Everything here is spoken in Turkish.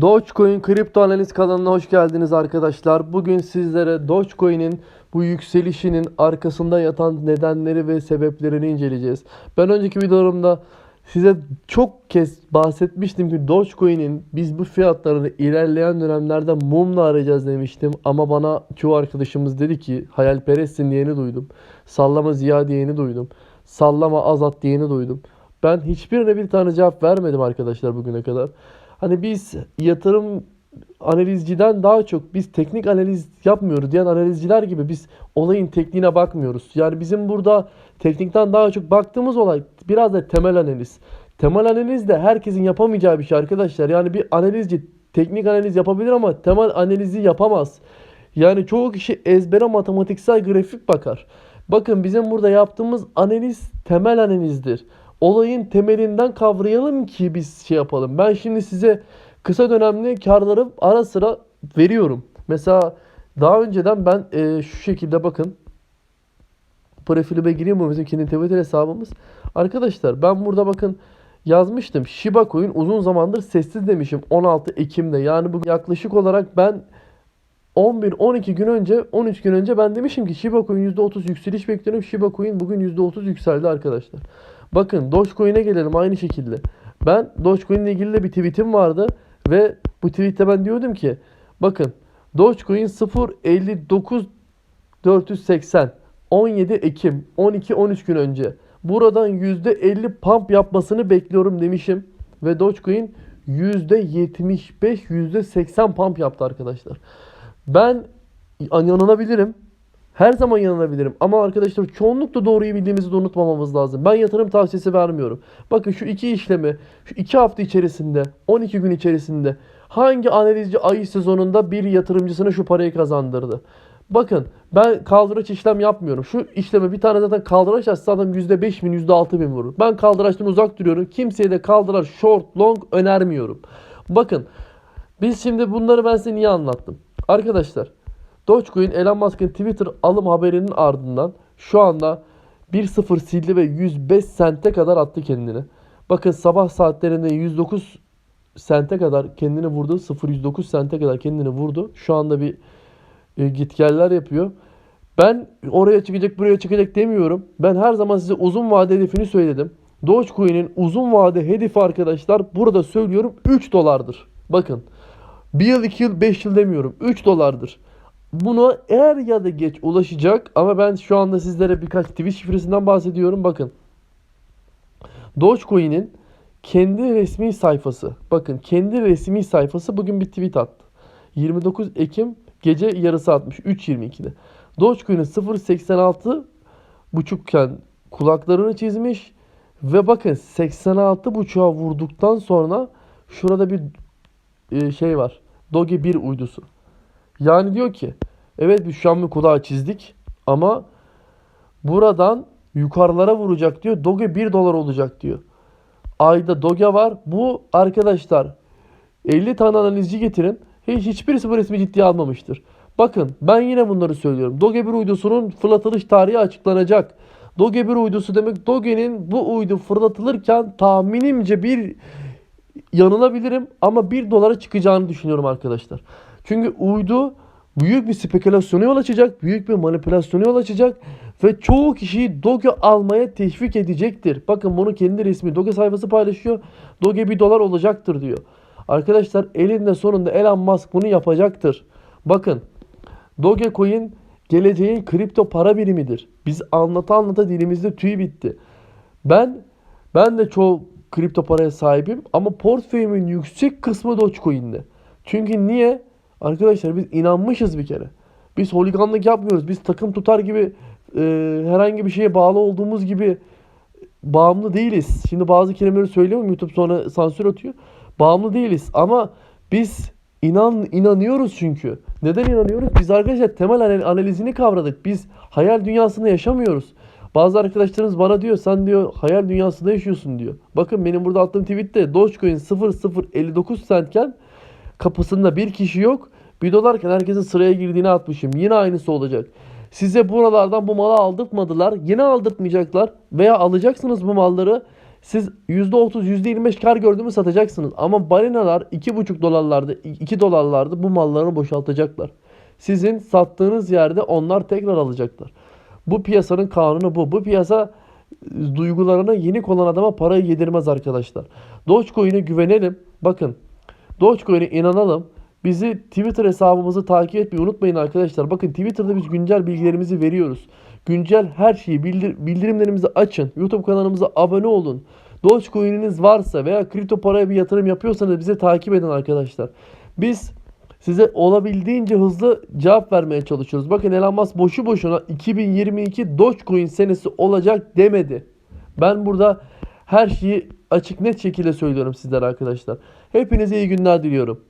Dogecoin kripto analiz kanalına hoş geldiniz arkadaşlar. Bugün sizlere Dogecoin'in bu yükselişinin arkasında yatan nedenleri ve sebeplerini inceleyeceğiz. Ben önceki videolarımda size çok kez bahsetmiştim ki Dogecoin'in biz bu fiyatlarını ilerleyen dönemlerde mumla arayacağız demiştim. Ama bana çoğu arkadaşımız dedi ki hayalperestsin diyeni duydum. Sallama Ziya diyeni duydum. Sallama Azat diyeni duydum. Ben hiçbirine bir tane cevap vermedim arkadaşlar bugüne kadar. Hani biz yatırım analizciden daha çok biz teknik analiz yapmıyoruz diyen analizciler gibi biz olayın tekniğine bakmıyoruz. Yani bizim burada teknikten daha çok baktığımız olay biraz da temel analiz. Temel analiz de herkesin yapamayacağı bir şey arkadaşlar. Yani bir analizci teknik analiz yapabilir ama temel analizi yapamaz. Yani çoğu kişi ezbere matematiksel grafik bakar. Bakın bizim burada yaptığımız analiz temel analizdir. Olayın temelinden kavrayalım ki biz şey yapalım. Ben şimdi size kısa dönemli karları ara sıra veriyorum. Mesela daha önceden ben e, şu şekilde bakın profilime gireyim bu bizim kendi Twitter hesabımız. Arkadaşlar ben burada bakın yazmıştım. Shiba Coin uzun zamandır sessiz demişim 16 Ekim'de. Yani bu yaklaşık olarak ben 11-12 gün önce 13 gün önce ben demişim ki Shiba Coin %30 yükseliş bekliyorum. Shiba Coin bugün %30 yükseldi arkadaşlar. Bakın Dogecoin'e gelelim aynı şekilde. Ben Dogecoin ile ilgili de bir tweetim vardı ve bu tweette ben diyordum ki bakın Dogecoin 0.59 480 17 Ekim 12-13 gün önce buradan %50 pump yapmasını bekliyorum demişim ve Dogecoin %75 %80 pump yaptı arkadaşlar. Ben yanılabilirim. Her zaman yanılabilirim. Ama arkadaşlar çoğunlukla doğruyu bildiğimizi de unutmamamız lazım. Ben yatırım tavsiyesi vermiyorum. Bakın şu iki işlemi şu iki hafta içerisinde 12 gün içerisinde hangi analizci ay sezonunda bir yatırımcısına şu parayı kazandırdı? Bakın ben kaldıraç işlem yapmıyorum. Şu işleme bir tane zaten kaldıraç açsa adam %5 bin %6 bin vurur. Ben kaldıraçtan uzak duruyorum. Kimseye de kaldıraç short long önermiyorum. Bakın biz şimdi bunları ben size niye anlattım? Arkadaşlar Dogecoin Elon Musk'ın Twitter alım haberinin ardından şu anda 1.0 sildi ve 105 sente kadar attı kendini. Bakın sabah saatlerinde 109 sente kadar kendini vurdu. 0.109 sente kadar kendini vurdu. Şu anda bir e, gitgeller yapıyor. Ben oraya çıkacak buraya çıkacak demiyorum. Ben her zaman size uzun vade hedefini söyledim. Dogecoin'in uzun vade hedefi arkadaşlar burada söylüyorum 3 dolardır. Bakın 1 yıl 2 yıl 5 yıl demiyorum 3 dolardır. Buna er ya da geç ulaşacak ama ben şu anda sizlere birkaç Twitch şifresinden bahsediyorum. Bakın Dogecoin'in kendi resmi sayfası. Bakın kendi resmi sayfası bugün bir tweet attı. 29 Ekim gece yarısı atmış 3.22'de. Dogecoin'in 0.86 buçukken kulaklarını çizmiş ve bakın 86 buçuğa vurduktan sonra şurada bir e, şey var. Doge 1 uydusu. Yani diyor ki evet biz şu an bir kulağı çizdik ama buradan yukarılara vuracak diyor. Doge 1 dolar olacak diyor. Ayda Doge var. Bu arkadaşlar 50 tane analizci getirin. Hiç hiçbirisi bu resmi ciddiye almamıştır. Bakın ben yine bunları söylüyorum. Doge 1 uydusunun fırlatılış tarihi açıklanacak. Doge 1 uydusu demek Doge'nin bu uydu fırlatılırken tahminimce bir yanılabilirim ama 1 dolara çıkacağını düşünüyorum arkadaşlar. Çünkü uydu büyük bir spekülasyona yol açacak, büyük bir manipülasyona yol açacak ve çoğu kişiyi Doge almaya teşvik edecektir. Bakın bunu kendi resmi Doge sayfası paylaşıyor. Doge 1 dolar olacaktır diyor. Arkadaşlar elinde sonunda Elon Musk bunu yapacaktır. Bakın Dogecoin geleceğin kripto para birimidir. Biz anlata anlata dilimizde tüy bitti. Ben ben de çoğu kripto paraya sahibim ama portföyümün yüksek kısmı Dogecoin'de. Çünkü niye? Arkadaşlar biz inanmışız bir kere. Biz holiganlık yapmıyoruz. Biz takım tutar gibi e, herhangi bir şeye bağlı olduğumuz gibi bağımlı değiliz. Şimdi bazı kelimeleri söylüyorum YouTube sonra sansür atıyor. Bağımlı değiliz ama biz inan inanıyoruz çünkü. Neden inanıyoruz? Biz arkadaşlar temel anal- analizini kavradık. Biz hayal dünyasında yaşamıyoruz. Bazı arkadaşlarımız bana diyor sen diyor hayal dünyasında yaşıyorsun diyor. Bakın benim burada attığım tweette Dogecoin 0.059 centken kapısında bir kişi yok. Bir dolarken herkesin sıraya girdiğini atmışım. Yine aynısı olacak. Size buralardan bu malı aldırtmadılar. Yine aldırtmayacaklar. Veya alacaksınız bu malları. Siz %30, %25 kar gördüğümü satacaksınız. Ama balinalar 2,5 dolarlarda, 2 dolarlarda bu mallarını boşaltacaklar. Sizin sattığınız yerde onlar tekrar alacaklar. Bu piyasanın kanunu bu. Bu piyasa e, duygularına yenik olan adama parayı yedirmez arkadaşlar. Dogecoin'e güvenelim. Bakın Dogecoin'e inanalım. Bizi Twitter hesabımızı takip etmeyi unutmayın arkadaşlar. Bakın Twitter'da biz güncel bilgilerimizi veriyoruz. Güncel her şeyi bildir bildirimlerimizi açın. YouTube kanalımıza abone olun. Dogecoin'iniz varsa veya kripto paraya bir yatırım yapıyorsanız bizi takip edin arkadaşlar. Biz size olabildiğince hızlı cevap vermeye çalışıyoruz. Bakın Elon Musk boşu boşuna 2022 Dogecoin senesi olacak demedi. Ben burada her şeyi açık net şekilde söylüyorum sizlere arkadaşlar. Hepinize iyi günler diliyorum.